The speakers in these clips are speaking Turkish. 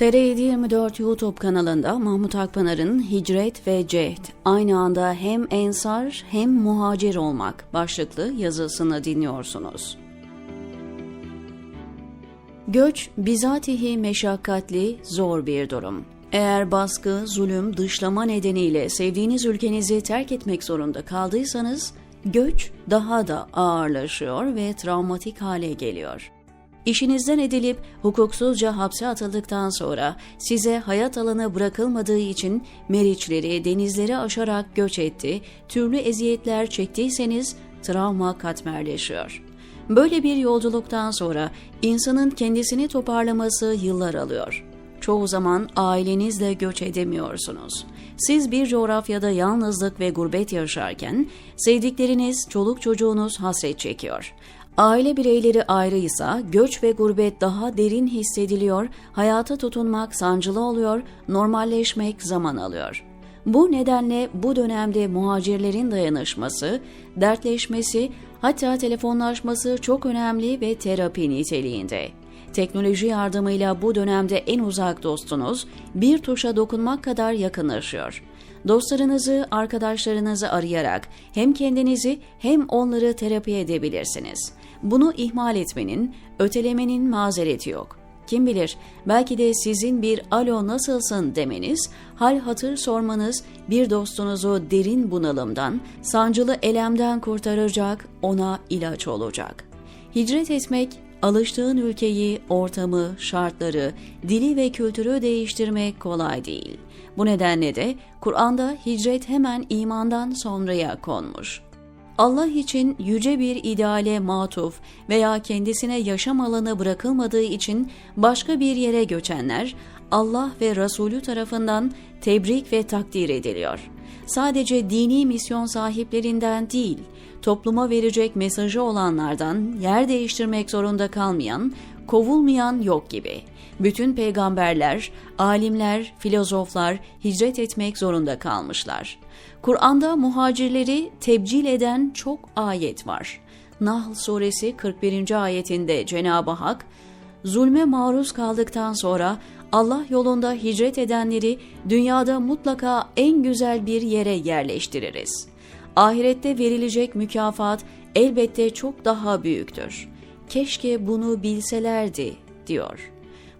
TR724 YouTube kanalında Mahmut Akpınar'ın Hicret ve Cehd, aynı anda hem ensar hem muhacir olmak başlıklı yazısını dinliyorsunuz. Göç bizatihi meşakkatli, zor bir durum. Eğer baskı, zulüm, dışlama nedeniyle sevdiğiniz ülkenizi terk etmek zorunda kaldıysanız, göç daha da ağırlaşıyor ve travmatik hale geliyor. İşinizden edilip hukuksuzca hapse atıldıktan sonra size hayat alanı bırakılmadığı için Meriçleri, denizleri aşarak göç etti, türlü eziyetler çektiyseniz travma katmerleşiyor. Böyle bir yolculuktan sonra insanın kendisini toparlaması yıllar alıyor. Çoğu zaman ailenizle göç edemiyorsunuz. Siz bir coğrafyada yalnızlık ve gurbet yaşarken sevdikleriniz, çoluk çocuğunuz hasret çekiyor. Aile bireyleri ayrıysa göç ve gurbet daha derin hissediliyor, hayata tutunmak sancılı oluyor, normalleşmek zaman alıyor. Bu nedenle bu dönemde muhacirlerin dayanışması, dertleşmesi, hatta telefonlaşması çok önemli ve terapi niteliğinde. Teknoloji yardımıyla bu dönemde en uzak dostunuz bir tuşa dokunmak kadar yakınlaşıyor. Dostlarınızı, arkadaşlarınızı arayarak hem kendinizi hem onları terapi edebilirsiniz. Bunu ihmal etmenin, ötelemenin mazereti yok. Kim bilir belki de sizin bir alo nasılsın demeniz, hal hatır sormanız bir dostunuzu derin bunalımdan, sancılı elemden kurtaracak, ona ilaç olacak. Hicret etmek, alıştığın ülkeyi, ortamı, şartları, dili ve kültürü değiştirmek kolay değil. Bu nedenle de Kur'an'da hicret hemen imandan sonraya konmuş. Allah için yüce bir ideale matuf veya kendisine yaşam alanı bırakılmadığı için başka bir yere göçenler Allah ve Resulü tarafından tebrik ve takdir ediliyor. Sadece dini misyon sahiplerinden değil, topluma verecek mesajı olanlardan yer değiştirmek zorunda kalmayan, kovulmayan yok gibi. Bütün peygamberler, alimler, filozoflar hicret etmek zorunda kalmışlar. Kur'an'da muhacirleri tebcil eden çok ayet var. Nahl suresi 41. ayetinde Cenab-ı Hak, zulme maruz kaldıktan sonra Allah yolunda hicret edenleri dünyada mutlaka en güzel bir yere yerleştiririz. Ahirette verilecek mükafat elbette çok daha büyüktür. Keşke bunu bilselerdi, diyor.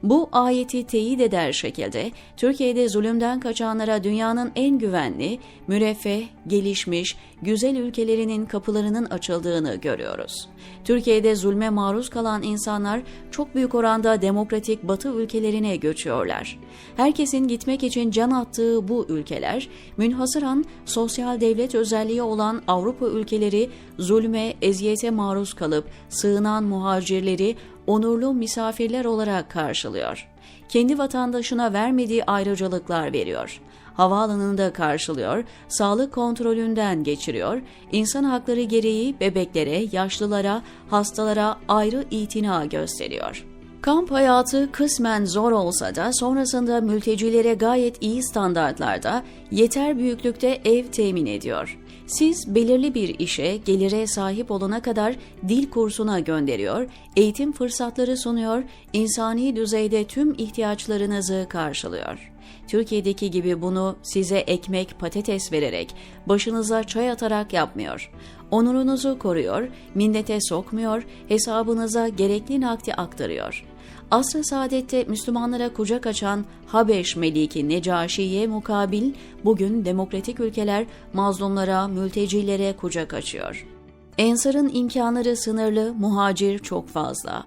Bu ayeti teyit eder şekilde Türkiye'de zulümden kaçanlara dünyanın en güvenli, müreffeh, gelişmiş, güzel ülkelerinin kapılarının açıldığını görüyoruz. Türkiye'de zulme maruz kalan insanlar çok büyük oranda demokratik batı ülkelerine göçüyorlar. Herkesin gitmek için can attığı bu ülkeler, münhasıran sosyal devlet özelliği olan Avrupa ülkeleri zulme, eziyete maruz kalıp sığınan muhacirleri onurlu misafirler olarak karşılıyor. Kendi vatandaşına vermediği ayrıcalıklar veriyor. Havaalanında karşılıyor, sağlık kontrolünden geçiriyor, insan hakları gereği bebeklere, yaşlılara, hastalara ayrı itina gösteriyor. Kamp hayatı kısmen zor olsa da sonrasında mültecilere gayet iyi standartlarda, yeter büyüklükte ev temin ediyor. Siz belirli bir işe, gelire sahip olana kadar dil kursuna gönderiyor, eğitim fırsatları sunuyor, insani düzeyde tüm ihtiyaçlarınızı karşılıyor. Türkiye'deki gibi bunu size ekmek, patates vererek, başınıza çay atarak yapmıyor. Onurunuzu koruyor, minnete sokmuyor, hesabınıza gerekli nakdi aktarıyor. Asr-ı Saadet'te Müslümanlara kucak açan Habeş Meliki Necaşi'ye mukabil bugün demokratik ülkeler mazlumlara, mültecilere kucak açıyor. Ensar'ın imkanları sınırlı, muhacir çok fazla.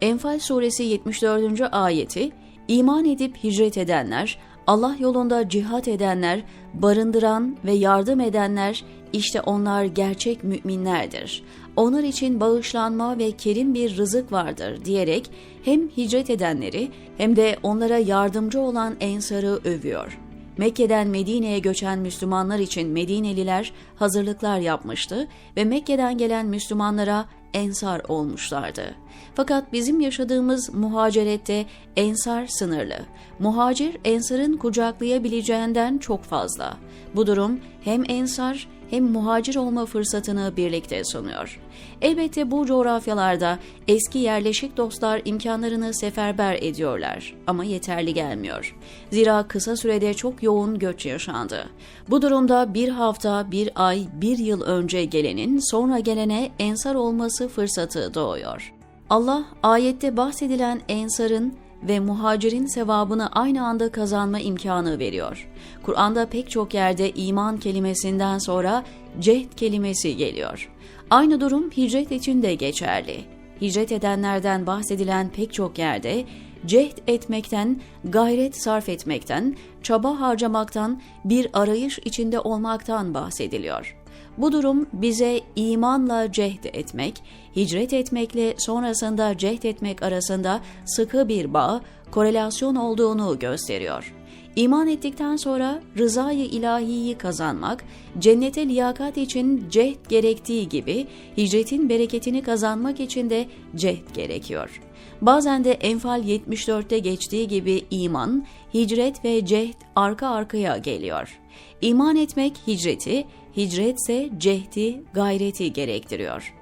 Enfal suresi 74. ayeti, iman edip hicret edenler, Allah yolunda cihat edenler, barındıran ve yardım edenler işte onlar gerçek müminlerdir. Onlar için bağışlanma ve kerim bir rızık vardır diyerek hem hicret edenleri hem de onlara yardımcı olan Ensar'ı övüyor. Mekke'den Medine'ye göçen Müslümanlar için Medineliler hazırlıklar yapmıştı ve Mekke'den gelen Müslümanlara ensar olmuşlardı. Fakat bizim yaşadığımız muhacerette ensar sınırlı. Muhacir ensarın kucaklayabileceğinden çok fazla. Bu durum hem ensar hem muhacir olma fırsatını birlikte sunuyor. Elbette bu coğrafyalarda eski yerleşik dostlar imkanlarını seferber ediyorlar ama yeterli gelmiyor. Zira kısa sürede çok yoğun göç yaşandı. Bu durumda bir hafta, bir ay, bir yıl önce gelenin sonra gelene ensar olması fırsatı doğuyor. Allah ayette bahsedilen ensarın ve muhacirin sevabını aynı anda kazanma imkanı veriyor. Kur'an'da pek çok yerde iman kelimesinden sonra cehd kelimesi geliyor. Aynı durum hicret için de geçerli. Hicret edenlerden bahsedilen pek çok yerde cehd etmekten, gayret sarf etmekten, çaba harcamaktan, bir arayış içinde olmaktan bahsediliyor. Bu durum bize imanla cehd etmek, hicret etmekle sonrasında cehd etmek arasında sıkı bir bağ, korelasyon olduğunu gösteriyor. İman ettikten sonra rızayı ilahiyi kazanmak, cennete liyakat için cehd gerektiği gibi hicretin bereketini kazanmak için de cehd gerekiyor. Bazen de Enfal 74'te geçtiği gibi iman, hicret ve cehd arka arkaya geliyor. İman etmek hicreti, hicretse cehdi, gayreti gerektiriyor.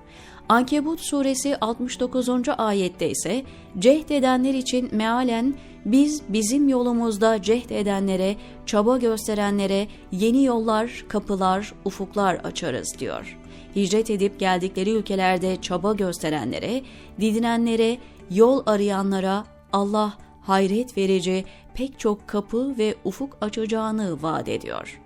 Ankebut suresi 69. ayette ise cehd edenler için mealen biz bizim yolumuzda cehd edenlere, çaba gösterenlere yeni yollar, kapılar, ufuklar açarız diyor. Hicret edip geldikleri ülkelerde çaba gösterenlere, didinenlere, yol arayanlara Allah hayret verici pek çok kapı ve ufuk açacağını vaat ediyor.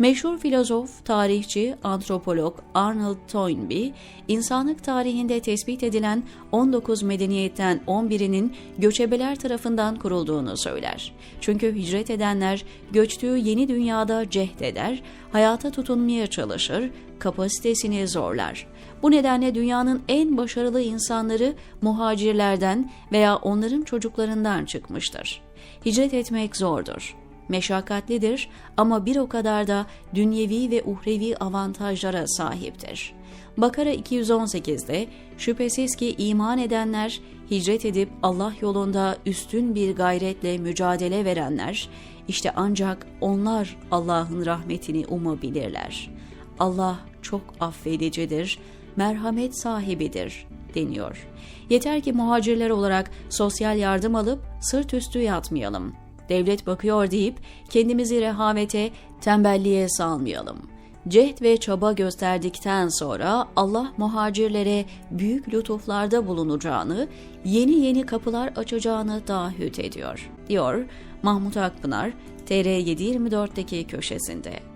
Meşhur filozof, tarihçi, antropolog Arnold Toynbee, insanlık tarihinde tespit edilen 19 medeniyetten 11'inin göçebeler tarafından kurulduğunu söyler. Çünkü hicret edenler göçtüğü yeni dünyada cehd eder, hayata tutunmaya çalışır, kapasitesini zorlar. Bu nedenle dünyanın en başarılı insanları muhacirlerden veya onların çocuklarından çıkmıştır. Hicret etmek zordur meşakkatlidir ama bir o kadar da dünyevi ve uhrevi avantajlara sahiptir. Bakara 218'de şüphesiz ki iman edenler, hicret edip Allah yolunda üstün bir gayretle mücadele verenler, işte ancak onlar Allah'ın rahmetini umabilirler. Allah çok affedicidir, merhamet sahibidir deniyor. Yeter ki muhacirler olarak sosyal yardım alıp sırt üstü yatmayalım devlet bakıyor deyip kendimizi rehavete, tembelliğe salmayalım. Cehd ve çaba gösterdikten sonra Allah muhacirlere büyük lütuflarda bulunacağını, yeni yeni kapılar açacağını taahhüt ediyor, diyor Mahmut Akpınar TR724'deki köşesinde.